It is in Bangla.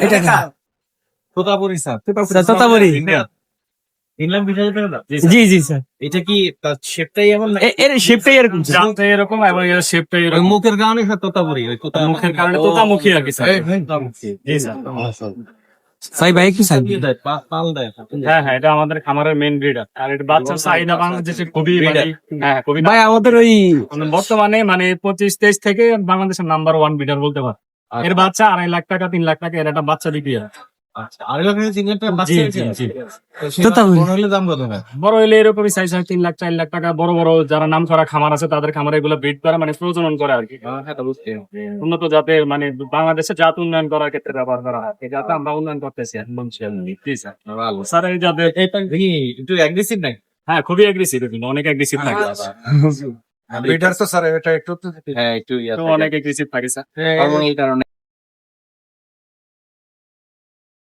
এটা কার? তোতাপুরি স্যার। স্যার, তোতাপুরি। ইনলাম। বিশ হাজার টাকা দাম? জি জি স্যার। এটা কি শেপটাই এমন এর শেপটাই এরকম জানতে এরকম এবং এর শেপটা এরকম। মুখের কারণে স্যার তোতাপুরি। ওই তোতা মুখের কারণে তোতামুখী আর কি স্যার। জি স্যার। সাই ভাই একটু সাইড দেয়, পা- পাল দেয়। হ্যাঁ হ্যাঁ এটা আমাদের খামারের মেন ব্রিডার আর এটা বাচ্চার চাহিদা বাংলাদেশে খুবই মানে হ্যাঁ খুবই ভাই আমাদের ওই মানে বর্তমানে মানে পঁচিশ তেইশ থেকে বাংলাদেশের নাম্বার ওয়ান ব্রিডার বলতে পারে। এর বাচ্চা আড়াই লাখ টাকা তিন লাখ টাকা এর একটা বাচ্চা বিক্রি হয় আচ্ছা, আড়াই লাখ টাকা চিংড়িটা বাচ্চা জি, হয়েছে? জি, জি। তো সেটা তোতাপুরি। বড় হলে দাম কত হয়? বড় হলে এরকমই সাইজ হয় তিন লাখ চার লাখ টাকা বড় বড় যারা নাম করা খামার আছে তাদের খামারে এগুলো ব্রিড করে মানে প্রজনন করে আর কি উন্নত জাতের মানে বাংলাদেশে জাত উন্নয়ন করার ক্ষেত্রে ব্যবহার করা হয় এই জাতে আমরা উন্নয়ন করতেছি স্যার এই একটু নাকি? হ্যাঁ খুবই অ্যাগ্রেসিভ কিন্তু অনেক অ্যাগ্রেসিভ থাকে Breeder তো স্যার এটা একটু হ্যাঁ একটু অনেক এগ্রেসিভ থাকে স্যার হরমোনাল কারণে।